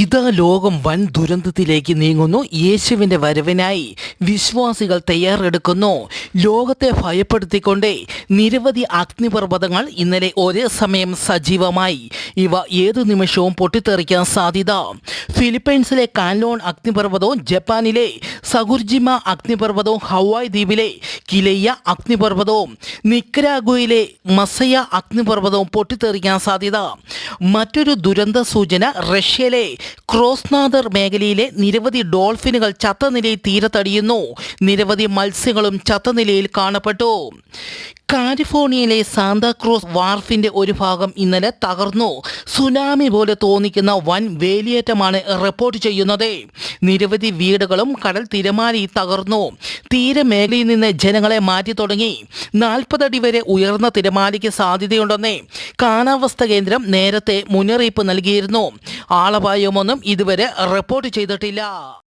ഇതാ ലോകം വൻ ദുരന്തത്തിലേക്ക് നീങ്ങുന്നു. യേശുവിന്റെ വരവിനായി വിശ്വാസികൾ തയ്യാറെടുക്കുന്നു. ലോകത്തെ ഭയപ്പെടുത്തിക്കൊണ്ട് നിരവധി അഗ്നിപർവതങ്ങൾ ഇന്നലെ ഒരേ സമയം സജീവമായി. ഇവ ഏതു നിമിഷവും പൊട്ടിത്തെറിക്കാൻ സാധ്യത. ഫിലിപ്പൈൻസിലെ കാൻലോൺ അഗ്നിപർവതവും ജപ്പാനിലെ സഗുർജിമ അഗ്നിപർവതവും ഹവായ് ദ്വീപിലെ കിലയ്യ അഗ്നിപർവതവും നിക്കരാഗുയിലെ മസയ അഗ്നിപർവതവും പൊട്ടിത്തെറിക്കാൻ സാധ്യത. മറ്റൊരു ദുരന്ത സൂചന റഷ്യയിലെ ക്രോസ്നാദർ മേഖലയിലെ നിരവധി ഡോൾഫിനുകൾ ചത്ത നിലയിൽ തീരത്തടിയുന്നു. നിരവധി മത്സ്യങ്ങളും ചത്ത നിലയിൽ കാണപ്പെട്ടു. കാലിഫോർണിയയിലെ സാന്താക്രോസ് വാർഫിന്റെ ഒരു ഭാഗം ഇന്നലെ തകർന്നു. സുനാമി പോലെ തോന്നിക്കുന്ന വൻ വേലിയേറ്റമാണ് റിപ്പോർട്ട് ചെയ്യുന്നത്. നിരവധി വീടുകളും കടൽ തിരമാലി തകർന്നു. തീരമേഖലയിൽ നിന്ന് ജനങ്ങളെ മാറ്റി തുടങ്ങി. നാൽപ്പതടി വരെ ഉയർന്ന തിരമാലയ്ക്ക് സാധ്യതയുണ്ടെന്ന് കാലാവസ്ഥ കേന്ദ്രം നേരത്തെ മുന്നറിയിപ്പ് നൽകിയിരുന്നു. ആളപായമൊന്നും ഇതുവരെ റിപ്പോർട്ട് ചെയ്തിട്ടില്ല.